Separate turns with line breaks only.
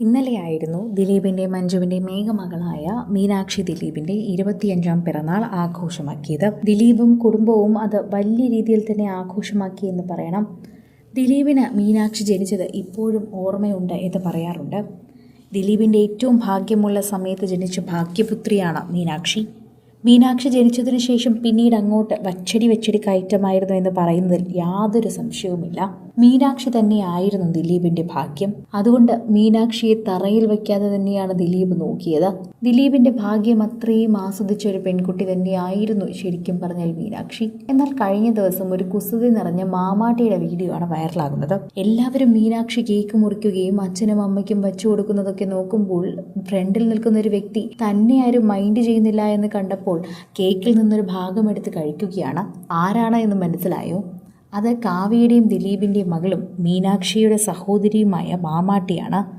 ഇന്നലെയായിരുന്നു ദിലീപിന്റെ മഞ്ജുവിന്റെ മേഘമകളായ മീനാക്ഷി ദിലീപിന്റെ ഇരുപത്തിയഞ്ചാം പിറന്നാൾ ആഘോഷമാക്കിയത്. ദിലീപും കുടുംബവും അത് വലിയ രീതിയിൽ തന്നെ ആഘോഷമാക്കി എന്ന് പറയണം. ദിലീപിന് മീനാക്ഷി ജനിച്ചത് ഇപ്പോഴും ഓർമ്മയുണ്ട് എന്ന് പറയാറുണ്ട്. ദിലീപിന്റെ ഏറ്റവും ഭാഗ്യമുള്ള സമയത്ത് ജനിച്ച ഭാഗ്യപുത്രിയാണ് മീനാക്ഷി. മീനാക്ഷി ജനിച്ചതിന് ശേഷം പിന്നീട് അങ്ങോട്ട് വച്ചടി വച്ചടി കയറ്റമായിരുന്നു എന്ന് പറയുന്നതിൽ യാതൊരു സംശയവുമില്ല. മീനാക്ഷി തന്നെയായിരുന്നു ദിലീപിന്റെ ഭാഗ്യം. അതുകൊണ്ട് മീനാക്ഷിയെ തറയിൽ വയ്ക്കാതെ തന്നെയാണ് ദിലീപ് നോക്കിയത്. ദിലീപിന്റെ ഭാഗ്യം അത്രയും ആസ്വദിച്ച ഒരു പെൺകുട്ടി തന്നെയായിരുന്നു ശരിക്കും പറഞ്ഞാൽ മീനാക്ഷി. എന്നാൽ കഴിഞ്ഞ ദിവസം ഒരു കുസൃതി നിറഞ്ഞ മാമാട്ടിയുടെ വീഡിയോ ആണ് വൈറലാകുന്നത്. എല്ലാവരും മീനാക്ഷി കേക്ക് മുറിക്കുകയും അച്ഛനും അമ്മയ്ക്കും വച്ചു കൊടുക്കുന്നതൊക്കെ നോക്കുമ്പോൾ ഫ്രണ്ടിൽ നിൽക്കുന്ന ഒരു വ്യക്തി തന്നെ ആരും മൈൻഡ് ചെയ്യുന്നില്ല എന്ന് കണ്ടപ്പോൾ കേക്കിൽ നിന്നൊരു ഭാഗം എടുത്ത് കഴിക്കുകയാണ്. ആരാണ് എന്ന് മനസ്സിലായോ? അത് കാവ്യയുടെയും ദിലീപിന്റെയും മകളും മീനാക്ഷിയുടെ സഹോദരിയുമായ മാമാട്ടിയാണ്